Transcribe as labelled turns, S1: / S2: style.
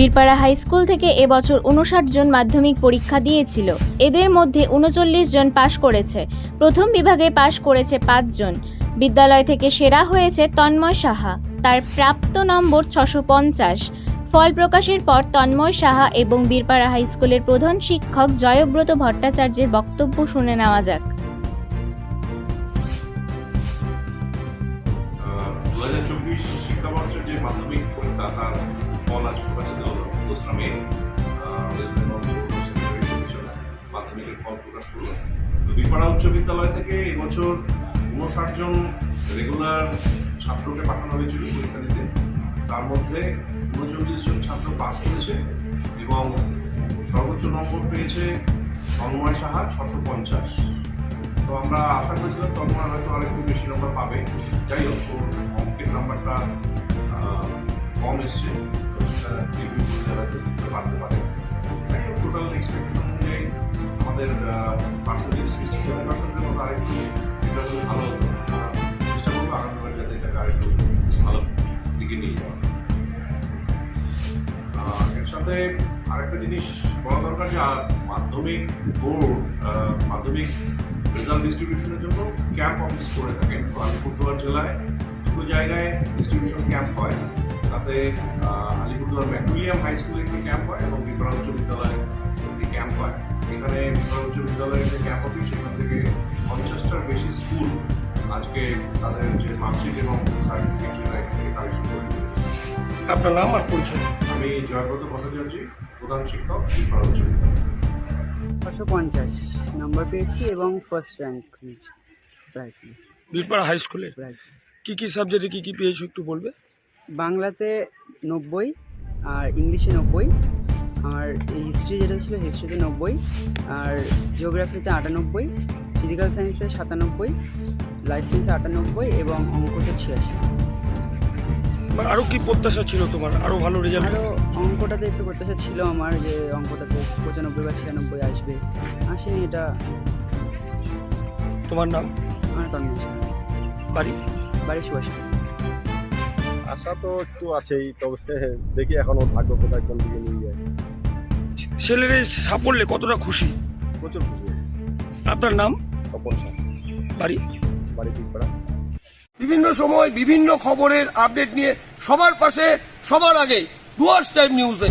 S1: Birpara high school থেকে এবছর উনষাট জন মাধ্যমিক পরীক্ষা দিয়েছিল। এদের মধ্যে উনচল্লিশ জন পাশ করেছে। প্রথম বিভাগে পাশ করেছে পাঁচজন বিদ্যালয় থেকে সেরা হয়েছে তন্ময় সাহা। তার প্রাপ্ত নম্বর ছশো পঞ্চাশ। ফল প্রকাশের পর তন্ময় সাহা এবং বীরপাড়া হাই স্কুলের প্রধান শিক্ষক জয়ব্রত ভট্টাচার্যের বক্তব্য শুনে নেওয়া যাক।
S2: দু হাজার চব্বিশ শিক্ষাবর্ষের যে মাধ্যমিক পরীক্ষা তার ফল এডুকেশন মাধ্যমিকের ফল প্রকাশ তো বিপাড়া উচ্চ বিদ্যালয় থেকে এবছর উনষাট জন রেগুলার ছাত্রকে পাঠানো হয়েছিল পরীক্ষা দিতে। তার মধ্যে উনচল্লিশ জন ছাত্র পাস করেছে এবং সর্বোচ্চ নম্বর পেয়েছে তন্ময় সাহা, ছশো পঞ্চাশ। তো আমরা আশা করেছিলাম তন্ময় হয়তো আরেকটু বেশি নম্বর পাবে। যাই হোক কম এসছে তো সেটা রিভিউ করে যারা দিতে পারতে পারে টোটাল এক্সপেকটেশন অনুযায়ী আমাদের পার্সেন্টেজ সিক্সটি সেভেন পার্সেন্টের এটা ভালো আর চেষ্টা করব আগামীবার যাতে এটাকে আরেকটু ভালো দিকে নিয়ে এর সাথে আরেকটা জিনিস বলা দরকার যে মাধ্যমিক বোর্ড মাধ্যমিক রেজাল্ট ডিস্ট্রিবিউশনের জন্য ক্যাম্প অফিস করে থাকেন। তো আলিপুরদুয়ার জেলায় দুটো জায়গায় ডিস্ট্রিবিউশন ক্যাম্প হয়। আহ, আলিপুরদুয়ার ম্যাকুলিয়াম হাই স্কুলে একটি ক্যাম্প হয় এবং বিপ্রা উচ্চ বিদ্যালয়ে একটি ক্যাম্প হয়। এখানে বিপ্রা উচ্চ বিদ্যালয়ের যে ক্যাম্প অফিস সেখান থেকে পঞ্চাশটার বেশি স্কুল আজকে তাদের যে মার্কশিট এবং সার্টিফিকেট সেটা এখান থেকে কালেকশন করে
S3: আপনার নাম আর পরিচয়?
S2: আমি জয়ব্রত ভট্টাচার্য প্রধান শিক্ষক বিপ্রা উচ্চ বিদ্যালয়।
S4: ছশো পঞ্চাশ নম্বর পেয়েছি এবং first rank prize
S3: Birpara high স্কুলে? কি কি সাবজেক্টে কি কি পেয়েছ একটু বলবে?
S4: বাংলাতে নব্বই আর ইংলিশে নব্বই। আর এই হিস্ট্রি যেটা ছিল হিস্ট্রিতে নব্বই। আর জিওগ্রাফিতে আটানব্বই। ফিজিক্যাল সায়েন্সে সাতানব্বই। লাইফ সায়েন্সে আটানব্বই এবং অঙ্কতে ছিয়াশি।
S3: বা আরও কি প্রত্যাশা ছিল তোমার? আরও ভালো রেজাল্ট
S4: আরও অঙ্কটাতে একটু প্রত্যাশা ছিল আমার যে অঙ্কটাতে পঁচানব্বই বা ছিয়ানব্বই আসবে। আসেনি এটা।
S3: তোমার নাম?
S4: আমার কনভেনশন
S3: বাড়ি?
S4: বাড়ি সুভাষ।
S5: আশা তো একটু আছেই তবে দেখি এখন ওর ভাগ্য কোথায় কোন দিকে নিয়ে যায়।
S3: ছেলের এই সাফল্যে কতটা খুশি?
S5: প্রচুর খুশি
S3: আপনার নাম?
S5: তপন সাহ।
S3: বাড়ি?
S5: বাড়ি ঠিক করা
S6: বিভিন্ন সময় বিভিন্ন খবরের আপডেট নিয়ে সবার পাশে সবার আগে ডুয়ার্স টাইম নিউজে